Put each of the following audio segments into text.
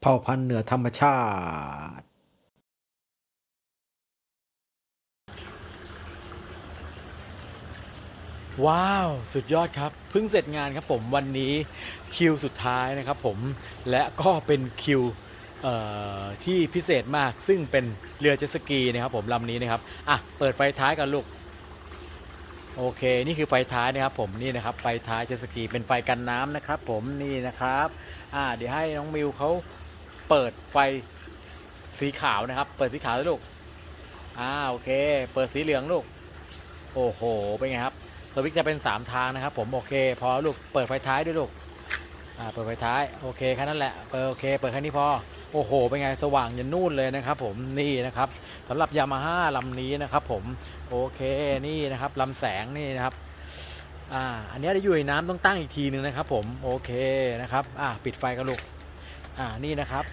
เผ่าพันธุ์เหนือธรรมชาติว้าว สุดยอดครับเพิ่งเสร็จงานครับผมวันนี้คิวสุดท้ายนะครับผมและก็เป็นคิวที่พิเศษมากซึ่งเป็นเรือเจสกีนะครับผมลำนี้นะครับอะเปิดไฟท้ายกันลูกโอเค นี่คือไฟท้ายนะครับผมนี่นะครับไฟท้ายเจสกีเป็นไฟกันน้ำนะครับผมนี่นะครับอ่าเดี๋ยวให้น้องมิวเขา เปิดไฟสีขาวนะครับ เปิดสีขาวแล้วลูก อ่าโอเค เปิดสีเหลืองลูก โอ้โห เป็นไงครับ สวิตช์จะเป็น 3 ทางนะครับ ผมโอเค พอลูก เปิดไฟท้ายด้วยลูก อ่า เปิดไฟท้าย โอเคแค่นั้นแหละ เปิดโอเค เปิดแค่นี้พอ โอ้โห เป็นไง สว่างยันนู่นเลยนะครับ ผม นี่นะครับสำหรับยามาฮ่าลำนี้นะครับ ผม โอเค นี่นะครับลำแสงนี่นะครับอ่า อันนี้ได้อยู่ในน้ำต้องตั้งอีกทีหนึ่งนะครับ ผม โอเคนะครับ อ่า ปิดไฟกันลูก อ่านี่นะครับ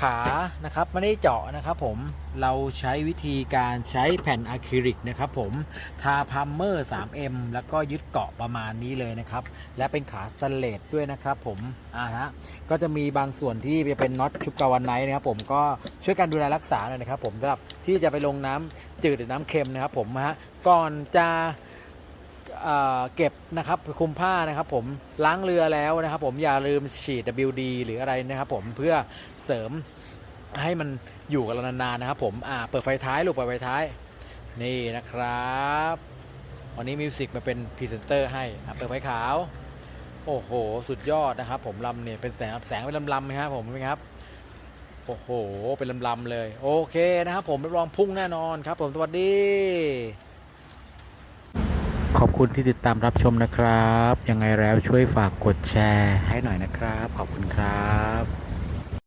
ขานะครับไม่ได้เจาะนะครับผมเราใช้วิธีการใช้แผ่นอะคริลิกนะครับผมทาพัมเมอร์ 3M แล้วก็ยึดเกาะประมาณนี้เลยนะครับ และเป็นขาสแตนเลสด้วยนะครับผมอ่าฮะก็จะมีบางส่วนที่จะเป็นน็อตชุบกาวันไนท์นะครับผมก็ช่วยกันดูแลรักษาหน่อยนะครับผมสำหรับที่จะไปลงน้ำจืดหรือน้ำเค็มนะครับผมฮะก่อนจะ เก็บนะครับคุมผ้านะครับผมล้างเรือแล้วนะครับผมอย่าลืมฉีด WD หรืออะไรนะครับผมเพื่อเสริมให้มันอยู่กับเรานานๆนะครับผมอ่าเปิดไฟท้ายลูกเปิดไฟท้าย นี่นะครับ วันนี้มิวสิกมาเป็นพรีเซนเตอร์ให้เปิดไฟขาว โอ้โห สุดยอดนะครับผมลำเนี่ยเป็นแสงแสงเป็นลำๆนะครับผมเป็นครับโอ้โห เป็นลำๆเลย โอเคนะครับผมรับรองพุ่งแน่นอนครับผมสวัสดี ขอบคุณที่ติดตามรับชมนะครับ ยังไงแล้วช่วยฝากกดแชร์ให้หน่อยนะครับ ขอบคุณครับ